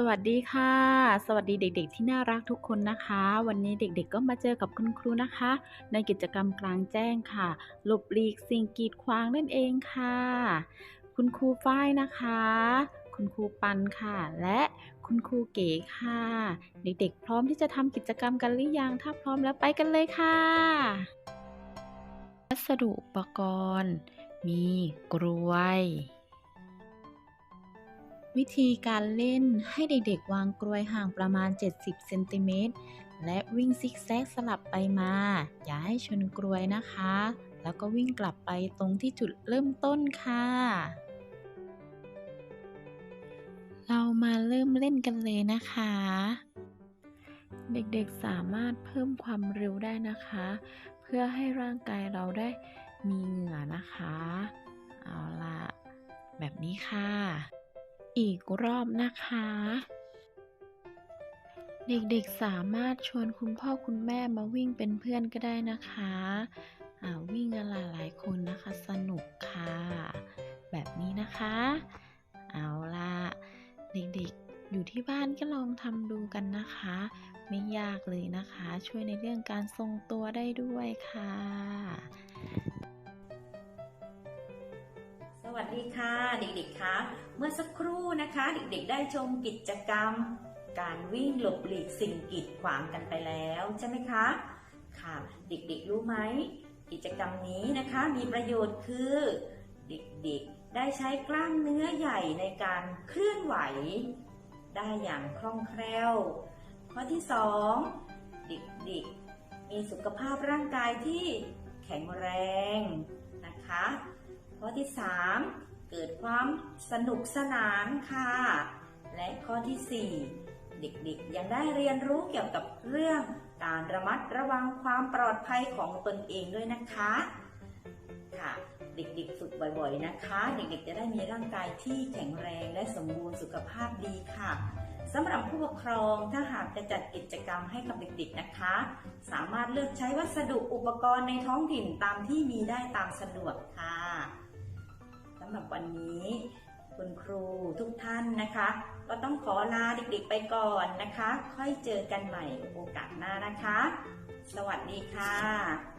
สวัสดีค่ะ สวัสดีเด็ก ๆ ที่น่ารักทุกคนนะคะ วันนี้เด็ก ๆ ก็มาเจอกับคุณครูนะคะ ในกิจกรรมกลางแจ้งค่ะหลบหลีกสิ่งกีดขวางนั่นเองค่ะ คุณครูฝ้ายนะคะ คุณครูปันค่ะ และคุณครูเก๋ค่ะ เด็กๆ พร้อมที่จะทำกิจกรรมกันหรือยัง ถ้าพร้อมแล้วไปกันเลยค่ะวัสดุอุปกรณ์ มีกรวย วิธีการเล่นให้เด็กๆ วางกลวยห่างประมาณ 70 เซนติเมตร และวิ่งซิกแซกสลับไปมา อย่าให้ชนกลวยนะคะ แล้วก็วิ่งกลับไปตรงที่จุดเริ่มต้นค่ะ เรามาเริ่มเล่นกันเลยนะคะ เด็กๆสามารถเพิ่มความเร็วได้นะคะ เพื่อให้ร่างกายเราได้มีเหงื่อนะคะ เอาล่ะแบบนี้ค่ะ อีกรอบนะคะ เด็กๆสามารถชวนคุณพ่อคุณแม่มาวิ่งเป็นเพื่อนก็ได้นะคะวิ่งกันหลายๆคนนะคะ สนุกค่ะ แบบนี้นะคะ เอาล่ะ เด็กๆอยู่ที่บ้านก็ลองทำดูกันนะคะ ไม่ยากเลยนะคะ ช่วยในเรื่องการทรงตัวได้ด้วยค่ะสวัสดีค่ะ เด็กๆคะ เมื่อสักครู่นะคะ เด็กๆ ได้ชมกิจกรรม การวิ่งหลบหลีกสิ่งกีดขวางกันไปแล้วใช่ไหมคะ ค่ะ เด็กๆ รู้ไหม กิจกรรมนี้นะคะมีประโยชน์คือ เด็กๆ ได้ใช้กล้ามเนื้อใหญ่ในการเคลื่อนไหว ได้อย่างคล่องแคล่ว ข้อที่ 2 เด็กๆ มีสุขภาพร่างกายที่แข็งแรงนะคะ ข้อที่ 3 เกิดความสนุกสนานค่ะ และข้อที่ 4 เด็กๆยังได้เรียนรู้เกี่ยวกับเรื่องการระมัดระวังความปลอดภัยของตนเองด้วยนะคะค่ะเด็กๆฝึกบ่อยๆนะคะ เด็กๆจะได้มีร่างกายที่แข็งแรงและสมบูรณ์สุขภาพดีค่ะสำหรับผู้ปกครองถ้าหากจะจัดกิจกรรมให้กับเด็กๆนะคะ สามารถเลือกใช้วัสดุอุปกรณ์ในท้องถิ่นตามที่มีได้ตามสะดวกค่ะำหรับวันนี้ คุณครูทุกท่านนะคะ ก็ต้องขอลาเด็กๆไปก่อนนะคะ ค่อยเจอกันใหม่โอกาสหน้านะคะ สวัสดีค่ะ